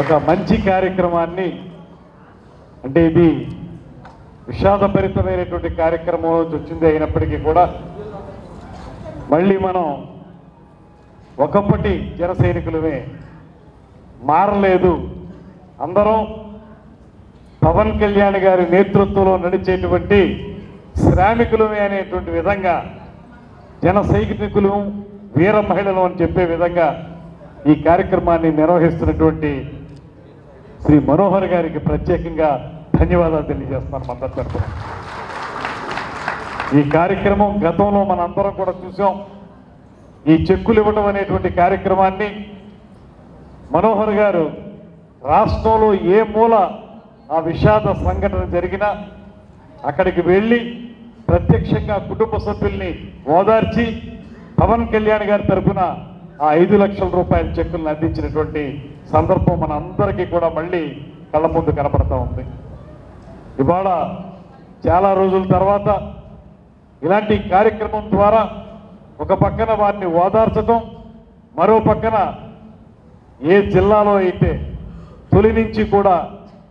ఒక మంచి కార్యక్రమాన్ని అంటే ఇది విషాదభరితమైనటువంటి కార్యక్రమం వచ్చింది అయినప్పటికీ కూడా మళ్ళీ మనం ఒకప్పటి జన సైనికులమే మారలేదు. అందరం పవన్ కళ్యాణ్ గారి నేతృత్వంలో నడిచేటువంటి శ్రామికులమే అనేటువంటి విధంగా జన సైనికులు వీర మహిళలు అని చెప్పే విధంగా ఈ కార్యక్రమాన్ని నిర్వహిస్తున్నటువంటి శ్రీ మనోహర్ గారికి ప్రత్యేకంగా ధన్యవాదాలు తెలియజేస్తున్నాను మద్దతు తరఫున ఈ కార్యక్రమం గతంలో మనందరం కూడా చూసాం. ఈ చెక్కులు ఇవ్వడం అనేటువంటి కార్యక్రమాన్ని మనోహర్ గారు రాష్ట్రంలో ఏ మూల ఆ విషాద సంఘటన జరిగినా అక్కడికి వెళ్ళి ప్రత్యక్షంగా కుటుంబ సభ్యుల్ని ఓదార్చి పవన్ కళ్యాణ్ గారి తరపున ఆ ఐదు లక్షల రూపాయల చెక్కులను అందించినటువంటి సందర్భం మన అందరికీ కూడా మళ్ళీ కళ్ళ ముందు కనపడతా ఉంది. ఇవాళ చాలా రోజుల తర్వాత ఇలాంటి కార్యక్రమం ద్వారా ఒక పక్కన వారిని ఓదార్చడం మరో పక్కన ఏ జిల్లాలో అయితే తొలి నుంచి కూడా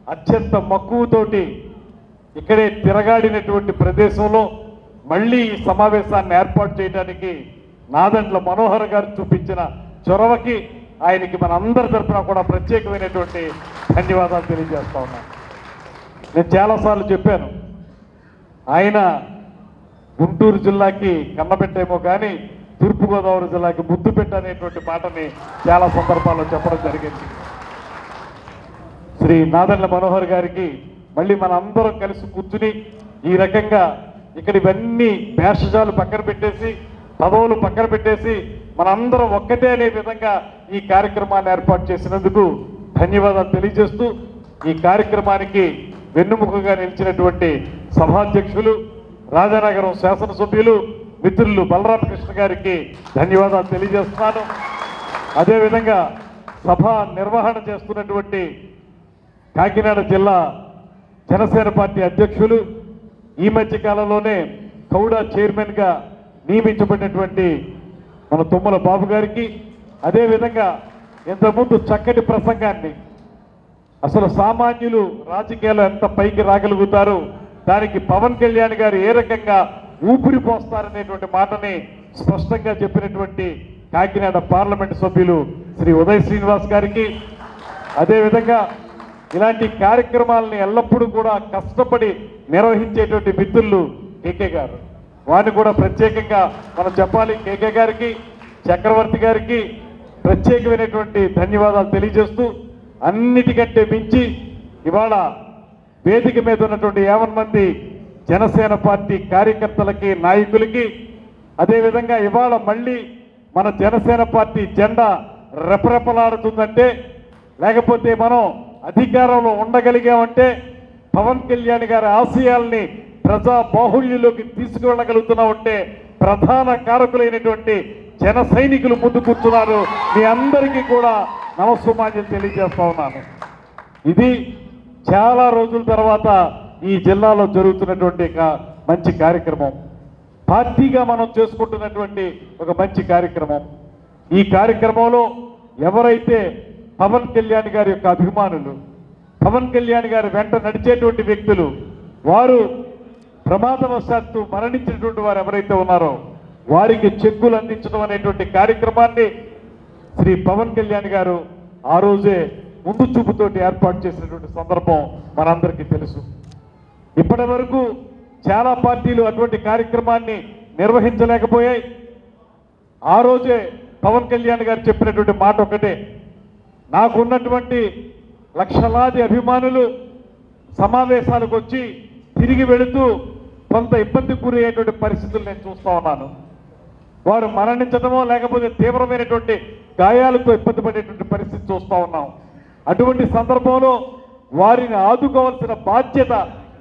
అత్యంత మక్కువతోటి ఇక్కడే తిరగాడినటువంటి ప్రదేశంలో మళ్ళీ ఈ సమావేశాన్ని ఏర్పాటు చేయడానికి నాదంట్ల మనోహర్ గారు చూపించిన చొరవకి ఆయనకి మన అందరి తరఫున కూడా ప్రత్యేకమైనటువంటి ధన్యవాదాలు తెలియజేస్తా ఉన్నాను. నేను చాలాసార్లు చెప్పాను ఆయన గుంటూరు జిల్లాకి కన్నపెట్టేమో కానీ తూర్పుగోదావరి జిల్లాకి ముద్దుపెట్ట అనేటువంటి మాటని చాలా సందర్భాల్లో చెప్పడం జరిగింది. శ్రీ నాదన్ల మనోహర్ గారికి మళ్ళీ మన అందరం కలిసి కూర్చుని ఈ రకంగా ఇక్కడ ఇవన్నీ భేషజాలు పక్కన పెట్టేసి పదవులు పక్కన పెట్టేసి మనందరం ఒక్కటే అనే విధంగా ఈ కార్యక్రమాన్ని ఏర్పాటు చేసినందుకు ధన్యవాదాలు తెలియజేస్తూ ఈ కార్యక్రమానికి వెన్నుముకగా నిలిచినటువంటి సభాధ్యక్షులు రాజానగరం శాసనసభ్యులు మిత్రులు బలరామకృష్ణ గారికి ధన్యవాదాలు తెలియజేస్తున్నాను. అదేవిధంగా సభ నిర్వహణ చేస్తున్నటువంటి కాకినాడ జిల్లా జనసేన పార్టీ అధ్యక్షులు ఈ మధ్య కాలంలోనే కౌడా చైర్మన్గా నియమించబడినటువంటి మన తుమ్మల బాబు గారికి అదేవిధంగా ఇంతకుముందు చక్కటి ప్రసంగాన్ని అసలు సామాన్యులు రాజకీయాలు ఎంత పైకి రాగలుగుతారు దానికి పవన్ కళ్యాణ్ గారు ఏ రకంగా ఊపిరి పోస్తారనేటువంటి మాటని స్పష్టంగా చెప్పినటువంటి కాకినాడ పార్లమెంట్ సభ్యులు శ్రీ ఉదయ్ శ్రీనివాస్ గారికి. అదేవిధంగా ఇలాంటి కార్యక్రమాలని ఎల్లప్పుడూ కూడా కష్టపడి నిర్వహించేటువంటి మిత్రులు కేకే గారు. వారిని కూడా ప్రత్యేకంగా మనం చెప్పాలి కేకే గారికి చక్రవర్తి గారికి ప్రత్యేకమైనటువంటి ధన్యవాదాలు తెలియజేస్తూ అన్నిటికంటే మించి ఇవాళ వేదిక మీద ఉన్నటువంటి యావన్ మంది జనసేన పార్టీ కార్యకర్తలకి నాయకులకి అదేవిధంగా ఇవాళ మళ్ళీ మన జనసేన పార్టీ జెండా రెపరెపలాడుతుందంటే లేకపోతే మనం అధికారంలో ఉండగలిగామంటే పవన్ కళ్యాణ్ గారి ఆశయాల్ని ప్రజా బాహుళ్యంలోకి తీసుకువెళ్ళగలుగుతున్నామంటే ప్రధాన కారకులైనటువంటి జన సైనికులు ముందు కూర్చున్నారు. మీ అందరికీ కూడా నమస్సుమాన్యం తెలియజేస్తా ఉన్నాను. ఇది చాలా రోజుల తర్వాత ఈ జిల్లాలో జరుగుతున్నటువంటి ఒక మంచి కార్యక్రమం. పార్టీగా మనం చేసుకుంటున్నటువంటి ఒక మంచి కార్యక్రమం. ఈ కార్యక్రమంలో ఎవరైతే పవన్ కళ్యాణ్ గారి యొక్క అభిమానులు పవన్ కళ్యాణ్ గారి వెంట నడిచేటువంటి వ్యక్తులు వారు ప్రమాదవశాత్తు మరణించినటువంటి వారు ఎవరైతే ఉన్నారో వారికి చెక్కులు అందించడం అనేటువంటి కార్యక్రమాన్ని శ్రీ పవన్ కళ్యాణ్ గారు ఆ రోజే ముందు చూపుతోటి ఏర్పాటు చేసినటువంటి సందర్భం మనందరికీ తెలుసు. ఇప్పటి వరకు చాలా పార్టీలు అటువంటి కార్యక్రమాన్ని నిర్వహించలేకపోయాయి. ఆ రోజే పవన్ కళ్యాణ్ గారు చెప్పినటువంటి మాట ఒకటే నాకున్నటువంటి లక్షలాది అభిమానులు సమావేశాలకు వచ్చి తిరిగి వెళుతూ కొంత ఇబ్బంది గురయ్యేటువంటి పరిస్థితులు నేను చూస్తూ ఉన్నాను. వారు మరణించడమో లేకపోతే తీవ్రమైనటువంటి గాయాలతో ఇబ్బంది పడేటువంటి పరిస్థితి చూస్తూ ఉన్నాం. అటువంటి సందర్భంలో వారిని ఆదుకోవాల్సిన బాధ్యత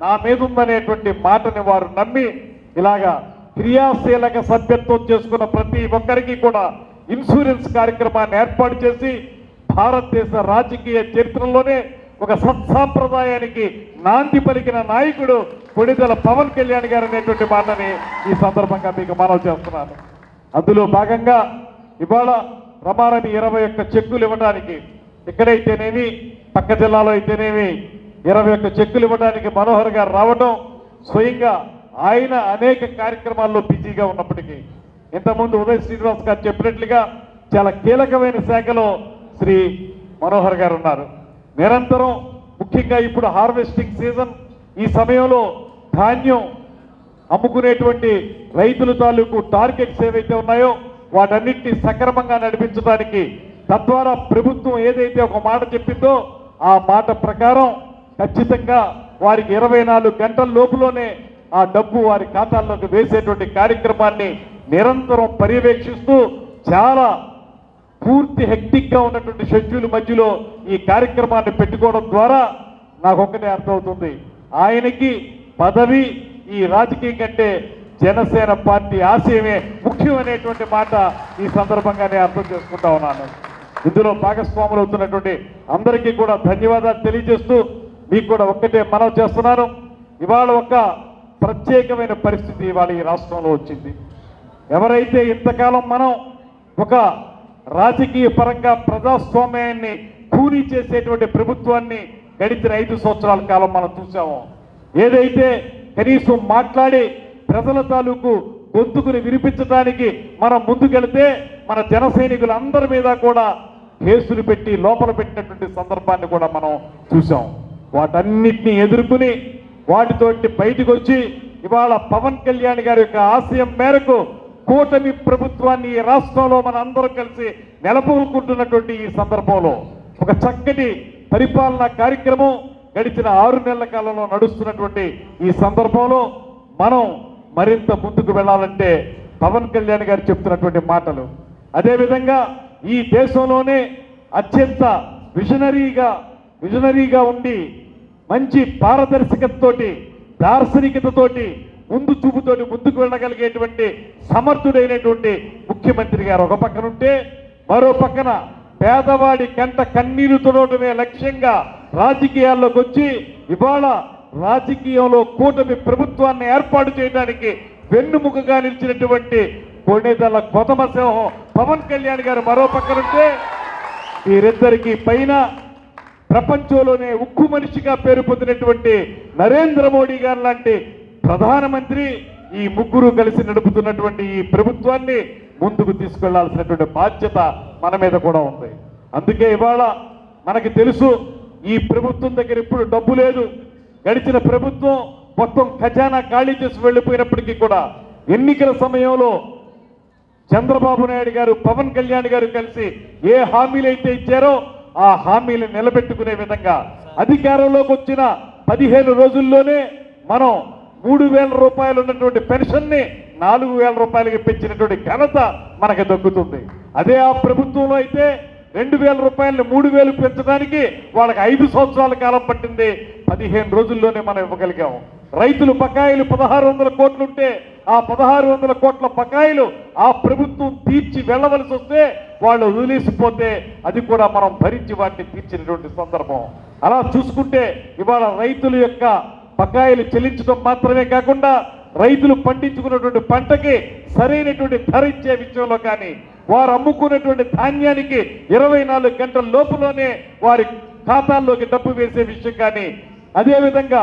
నా మీద ఉందనేటువంటి మాటని వారు నమ్మి ఇలాగా క్రియాశీలక సభ్యత్వం చేసుకున్న ప్రతి ఒక్కరికి కూడా ఇన్సూరెన్స్ కార్యక్రమాన్ని ఏర్పాటు చేసి భారతదేశ రాజకీయ చరిత్రలోనే ఒక సత్సాంప్రదాయానికి నాంది పలికిన నాయకుడు కొడిదల పవన్ కళ్యాణ్ గారు అనేటువంటి మాటని ఈ సందర్భంగా మీకు మనవి చేస్తున్నాను. అందులో భాగంగా ఇవాళ ప్రమాణమి ఇరవై ఒక్క చెక్కులు ఇవ్వడానికి ఇక్కడైతేనేమి పక్క జిల్లాలో అయితేనేమి ఇరవై ఒక్క చెక్కులు ఇవ్వడానికి మనోహర్ గారు రావడం స్వయంగా ఆయన అనేక కార్యక్రమాల్లో బిజీగా ఉన్నప్పటికీ ఇంతకుముందు ఉదయ్ శ్రీనివాస్ గారు చెప్పినట్లుగా చాలా కీలకమైన శాఖలో శ్రీ మనోహర్ గారు ఉన్నారు. నిరంతరం ముఖ్యంగా ఇప్పుడు హార్వెస్టింగ్ సీజన్ ఈ సమయంలో ధాన్యం అమ్ముకునేటువంటి రైతుల తాలూకు టార్గెట్స్ ఏవైతే ఉన్నాయో వాటన్నిటిని సక్రమంగా నడిపించడానికి తద్వారా ప్రభుత్వం ఏదైతే ఒక మాట చెప్పిందో ఆ మాట ప్రకారం ఖచ్చితంగా వారికి ఇరవై నాలుగు గంటల లోపులోనే ఆ డబ్బు వారి ఖాతాల్లోకి వేసేటువంటి కార్యక్రమాన్ని నిరంతరం పర్యవేక్షిస్తూ చాలా పూర్తి హెక్టిక్గా ఉన్నటువంటి షెడ్యూల్ మధ్యలో ఈ కార్యక్రమాన్ని పెట్టుకోవడం ద్వారా నాకు ఒక్కటే అర్థమవుతుంది. ఆయనకి పదవి ఈ రాజకీయం కంటే జనసేన పార్టీ ఆశయమే ముఖ్యమైనటువంటి మాట ఈ సందర్భంగా నేను అర్థం చేసుకుంటా ఉన్నాను. ఇందులో భాగస్వాములు అవుతున్నటువంటి అందరికీ కూడా ధన్యవాదాలు తెలియజేస్తూ మీకు కూడా ఒక్కటే మనవి చేస్తున్నాను. ఇవాళ ఒక ప్రత్యేకమైన పరిస్థితి ఇవాళ ఈ రాష్ట్రంలో వచ్చింది. ఎవరైతే ఇంతకాలం మనం ఒక రాజకీయ పరంగా ప్రజాస్వామ్యాన్ని కూనీ చేసేటువంటి ప్రభుత్వాన్ని గడిచిన ఐదు సంవత్సరాల కాలం మనం చూసాము ఏదైతే కనీసం మాట్లాడి ప్రజల తాలూకు గొంతుకుని వినిపించడానికి మనం ముందుకెళ్తే మన జన సైనికులందరి మీద కూడా కేసులు పెట్టి లోపల పెట్టినటువంటి సందర్భాన్ని కూడా మనం చూసాం వాటన్నిటిని ఎదుర్కొని వాటితోటి బయటకు వచ్చి ఇవాళ పవన్ కళ్యాణ్ గారి యొక్క ఆశయం మేరకు కూటమి ప్రభుత్వాన్ని ఈ రాష్ట్రంలో మన అందరం కలిసి నెలకొల్పుకుంటున్నటువంటి ఈ సందర్భంలో ఒక చక్కటి పరిపాలనా కార్యక్రమం గడిచిన ఆరు నెలల కాలంలో నడుస్తున్నటువంటి ఈ సందర్భంలో మనం మరింత ముందుకు వెళ్ళాలంటే పవన్ కళ్యాణ్ గారు చెప్తున్నటువంటి మాటలు. అదేవిధంగా ఈ దేశంలోనే అత్యంత విజనరీగా విజనరీగా ఉండి మంచి పారదర్శకతతోటి దార్శనికతతోటి ముందు చూపుతోటి ముందుకు వెళ్ళగలిగేటువంటి సమర్థుడైనటువంటి ముఖ్యమంత్రి గారు ఒక పక్కన ఉంటే మరో పక్కన పేదవాడి కంట కన్నీరు తుడవటమే లక్ష్యంగా రాజకీయాల్లోకి వచ్చి ఇవాళ రాజకీయంలో కూటమి ప్రభుత్వాన్ని ఏర్పాటు చేయడానికి వెన్నుముకగా నిలిచినటువంటి కొనేదల కొతమ సింహం పవన్ కళ్యాణ్ గారు మరో పక్కనుంటే వీరిద్దరికి పైన ప్రపంచంలోనే ఉక్కు మనిషిగా పేరు పొందినటువంటి నరేంద్ర మోడీ గారు లాంటి ప్రధానమంత్రి ఈ ముగ్గురు కలిసి నడుపుతున్నటువంటి ఈ ప్రభుత్వాన్ని ముందుకు తీసుకెళ్ళాల్సినటువంటి బాధ్యత మన మీద కూడా ఉంది. అందుకే ఇవాళ మనకి తెలుసు ఈ ప్రభుత్వం దగ్గర ఇప్పుడు డబ్బు లేదు. గడిచిన ప్రభుత్వం మొత్తం ఖజానా ఖాళీ చేసి వెళ్ళిపోయినప్పటికీ కూడా ఎన్నికల సమయంలో చంద్రబాబు నాయుడు గారు పవన్ కళ్యాణ్ గారు కలిసి ఏ హామీలు అయితే ఇచ్చారో ఆ హామీలు నిలబెట్టుకునే విధంగా అధికారంలోకి వచ్చిన పదిహేను రోజుల్లోనే మనం మూడు వేల రూపాయలు ఉన్నటువంటి పెన్షన్ని నాలుగు వేల రూపాయలకి పెంచినటువంటి ఘనత మనకి దక్కుతుంది. అదే ఆ ప్రభుత్వంలో అయితే రెండు వేల రూపాయలని మూడు వేలు పెంచడానికి వాళ్ళకి ఐదు సంవత్సరాల కాలం పట్టింది. పదిహేను రోజుల్లోనే మనం ఇవ్వగలిగాము రైతులు బకాయిలు పదహారు వందల కోట్లుంటే ఆ పదహారు వందల కోట్ల బకాయిలు ఆ ప్రభుత్వం తీర్చి వెళ్ళవలసి వస్తే వాళ్ళు వదిలేసిపోతే అది కూడా మనం భరించి వాటిని తీర్చినటువంటి సందర్భం. అలా చూసుకుంటే ఇవాళ రైతుల యొక్క బకాయిలు చెల్లించడం మాత్రమే కాకుండా రైతులు పండించుకున్నటువంటి పంటకి సరైనటువంటి ధర ఇచ్చే విషయంలో కానీ వారు అమ్ముకున్నటువంటి ధాన్యానికి ఇరవై నాలుగు గంటల లోపులోనే వారి ఖాతాల్లోకి డబ్బు వేసే విషయం కానీ అదేవిధంగా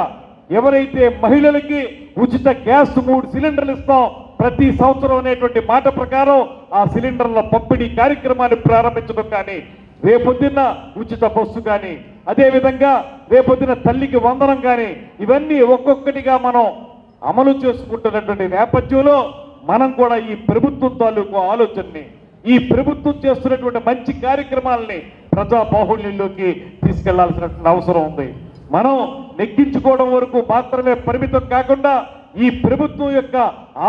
ఎవరైతే మహిళలకి ఉచిత గ్యాస్ మూడు సిలిండర్లు ఇస్తాం ప్రతి సంవత్సరం అనేటువంటి మాట ప్రకారం ఆ సిలిండర్ల పంపిణీ కార్యక్రమాన్ని ప్రారంభించడం కానీ రేపొద్దున్న ఉచిత బస్సు కానీ అదేవిధంగా రేపొద్దున తల్లికి వందనం కానీ ఇవన్నీ ఒక్కొక్కటిగా మనం అమలు చేసుకుంటున్నటువంటి నేపథ్యంలో మనం కూడా ఈ ప్రభుత్వం తాలూకు ఆలోచనని ఈ ప్రభుత్వం చేస్తున్నటువంటి మంచి కార్యక్రమాలని ప్రజా బాహుళ్యంలోకి తీసుకెళ్ళాల్సిన అవసరం ఉంది. మనం నెగ్గించుకోవడం వరకు మాత్రమే పరిమితం కాకుండా ఈ ప్రభుత్వం యొక్క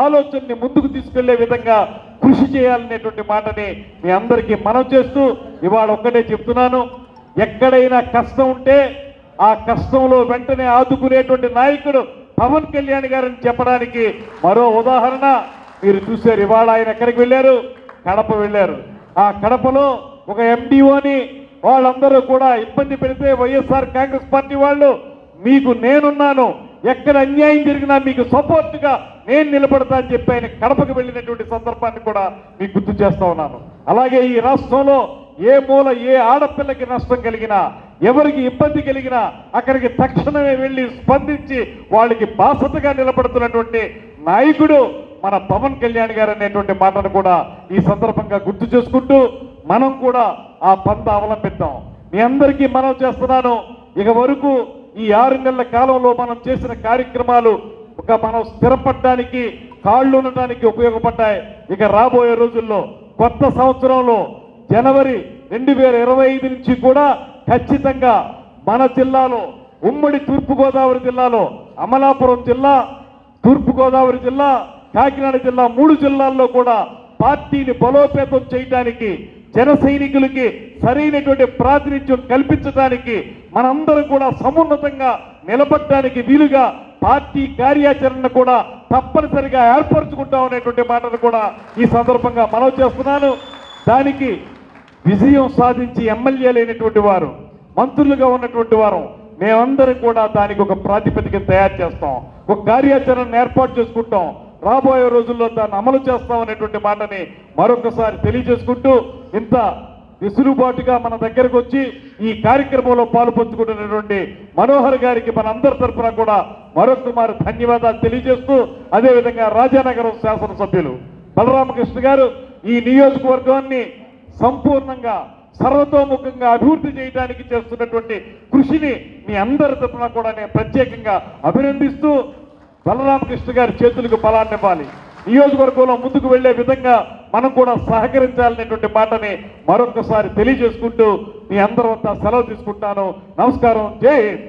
ఆలోచనని ముందుకు తీసుకెళ్ళే విధంగా కృషి చేయాలనేటువంటి మాటని మీ అందరికీ మనం చేస్తూ ఇవాళ ఒక్కటే చెప్తున్నాను. ఎక్కడైనా కష్టం ఉంటే ఆ కష్టంలో వెంటనే ఆదుకునేటువంటి నాయకుడు పవన్ కళ్యాణ్ గారని చెప్పడానికి మరో ఉదాహరణ మీరు చూసారు ఇవాళ ఆయన ఎక్కడికి వెళ్ళారు? కడప వెళ్ళారు. ఆ కడపలో ఒక ఎండిఓని వాళ్ళందరూ కూడా ఇబ్బంది పెడితే వైఎస్ఆర్ కాంగ్రెస్ పార్టీ వాళ్ళు మీకు నేనున్నాను. ఎక్కడ అన్యాయం జరిగినా మీకు సపోర్ట్గా నేను నిలబడతా అని చెప్పి ఆయన కడపకు వెళ్ళినటువంటి సందర్భాన్ని కూడా మీకు గుర్తు చేస్తా ఉన్నాను. అలాగే ఈ రాష్ట్రంలో ఏ మూల ఏ ఆడపిల్లకి నష్టం కలిగినా ఎవరికి ఇబ్బంది కలిగినా అక్కడికి తక్షణమే వెళ్ళి స్పందించి వాళ్ళకి బాసతగా నిలబడుతున్నటువంటి నాయకుడు మన పవన్ కళ్యాణ్ గారు అనేటువంటి మాటను కూడా ఈ సందర్భంగా గుర్తు చేసుకుంటూ మనం కూడా ఆ పంత అవలంబిద్దాం. మీ అందరికీ మనం చేస్తున్నాను. ఇక వరకు ఈ ఆరు నెలల కాలంలో మనం చేసిన కార్యక్రమాలు ఒక మనం స్థిరపడడానికి కాళ్ళు ఉండటానికి ఉపయోగపడ్డాయి. ఇక రాబోయే రోజుల్లో కొత్త సంవత్సరంలో జనవరి రెండు వేల ఇరవై ఐదు నుంచి కూడా ఖచ్చితంగా మన జిల్లాలో ఉమ్మడి తూర్పుగోదావరి జిల్లాలో అమలాపురం జిల్లా తూర్పుగోదావరి జిల్లా కాకినాడ జిల్లా మూడు జిల్లాల్లో కూడా పార్టీని బలోపేతం చేయడానికి జన సైనికులకి సరైనటువంటి ప్రాతినిధ్యం కల్పించడానికి మనందరం కూడా సమున్నతంగా నిలబడడానికి వీలుగా పార్టీ కార్యాచరణ కూడా తప్పనిసరిగా ఏర్పరచుకుంటాం అనేటువంటి మాటను కూడా ఈ సందర్భంగా మనవి చేస్తున్నాను. దానికి విజయం సాధించి ఎమ్మెల్యే లేనటువంటి వారు మంత్రులుగా ఉన్నటువంటి వారు మేమందరం కూడా దానికి ఒక ప్రాతిపదిక తయారు చేస్తాం. ఒక కార్యాచరణను ఏర్పాటు చేసుకుంటాం. రాబోయే రోజుల్లో దాన్ని అమలు చేస్తామనేటువంటి మాటని మరొకసారి తెలియజేసుకుంటూ ఇంత విసులుబాటుగా మన దగ్గరకు వచ్చి ఈ కార్యక్రమంలో పాలు పంచుకుంటున్నటువంటి మనోహర్ గారికి మన అందరి తరఫున కూడా మరొకమారు ధన్యవాదాలు తెలియజేస్తూ అదేవిధంగా రాజానగరం శాసనసభ్యులు బలరామకృష్ణ గారు ఈ నియోజకవర్గాన్ని సంపూర్ణంగా సర్వతోముఖంగా అభివృద్ధి చేయడానికి చేస్తున్నటువంటి కృషిని మీ అందరి తరఫున కూడా నేను ప్రత్యేకంగా అభినందిస్తూ బలరామకృష్ణ గారి చేతులకు బలాన్నివ్వాలి నియోజకవర్గంలో ముందుకు వెళ్ళే విధంగా మనం కూడా సహకరించాలనేటువంటి మాటని మరొకసారి తెలియజేసుకుంటూ మీ అందరూ వద్ద సెలవు తీసుకుంటాను నమస్కారం. జై హింద్.